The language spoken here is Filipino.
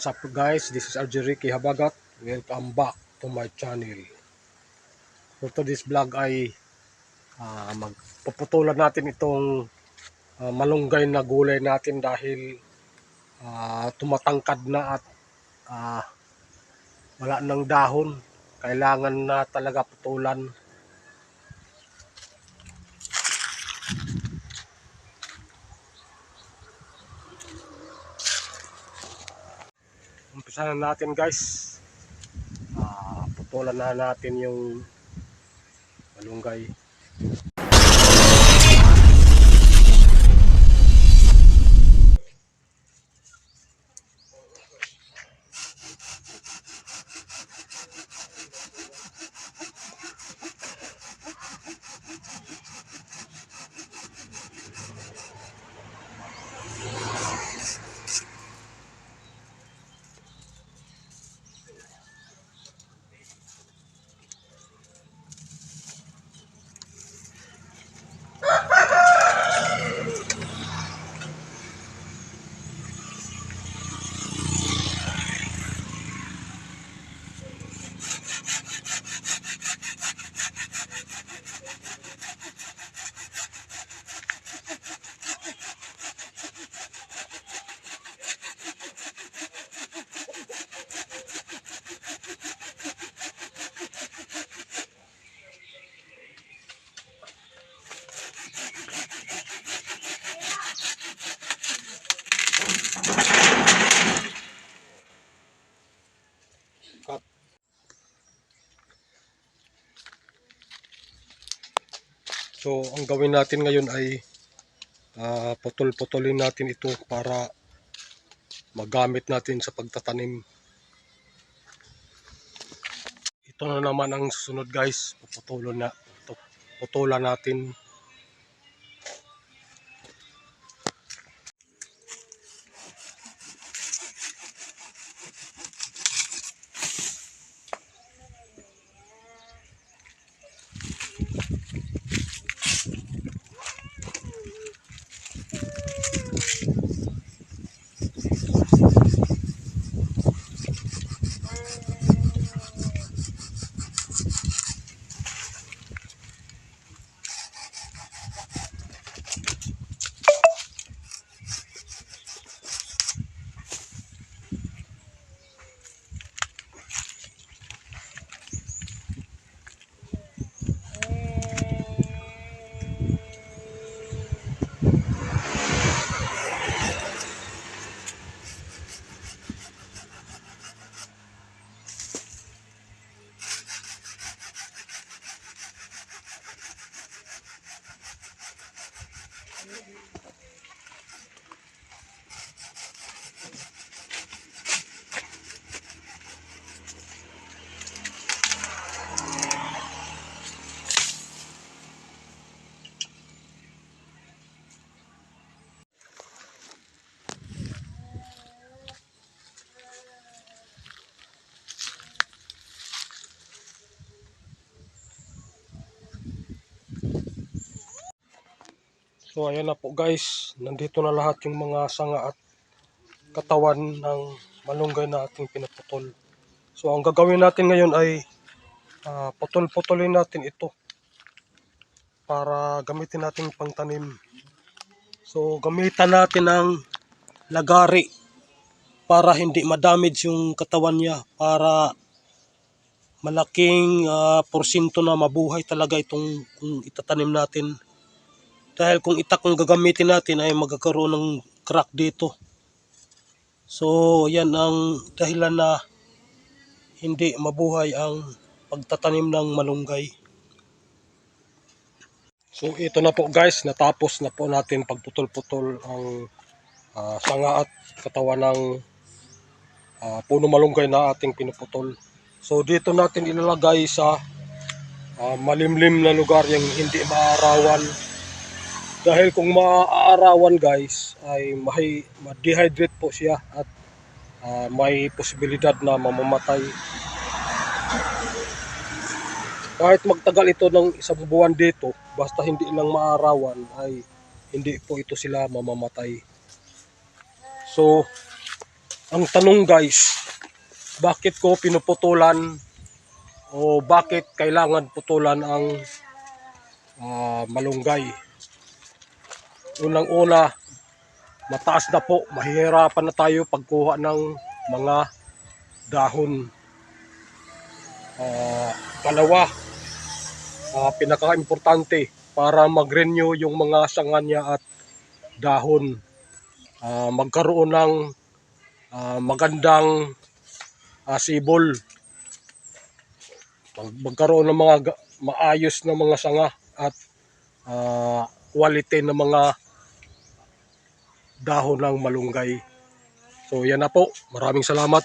what's up guys? This is RJ Ricky Habagat. Welcome back to my channel. For today's vlog ay ah, magpuputulan natin itong ah, malunggay na gulay natin dahil ah, tumatangkad na at ah, wala ng dahon. Kailangan na talaga putulan. Na natin guys. Ah, putulan na natin yung malunggay. So, ang gawin natin ngayon ay ah, putol-putulin natin ito para magamit natin sa pagtatanim. Ito na naman ang susunod guys. Puputulan na putu- putulan natin. So ayan na po guys, nandito na lahat yung mga sanga at katawan ng malunggay na ating pinaputol. So ang gagawin natin ngayon ay ah, putol-putulin natin ito para gamitin natin pangtanim. So gamitan natin ng lagari para hindi ma-damage yung katawan niya para malaking ah, porsyento na mabuhay talaga itong kung itatanim natin. Dahil kung itak kung gagamitin natin ay magkakaroon ng crack dito. So, yan ang dahilan na hindi mabuhay ang pagtatanim ng malunggay. So, ito na po guys, natapos na po natin pagputol-putol ang ah, sanga at katawan ng ah, puno malunggay na ating pinuputol. So, dito natin ilalagay sa ah, malimlim na lugar yung hindi maarawan dahil kung maaarawan guys ay may ma-dehydrate po siya at ah, may posibilidad na mamamatay. Kahit magtagal ito ng isang buwan dito, basta hindi lang maarawan ay hindi po ito sila mamamatay. So, Ang tanong guys, bakit ko pinuputulan o bakit kailangan putulan ang ah, malunggay? Unang-una, mataas na po, mahihirapan na tayo pagkuha ng mga dahon. Ah, palawa, ah, pinaka-importante para mag-renew yung mga sanga niya at dahon. Ah, magkaroon ng ah, magandang ah, sibol. Mag- magkaroon ng mga ga- maayos na mga sanga at ah, quality ng mga dahon ng malunggay. So yan na po. Maraming salamat.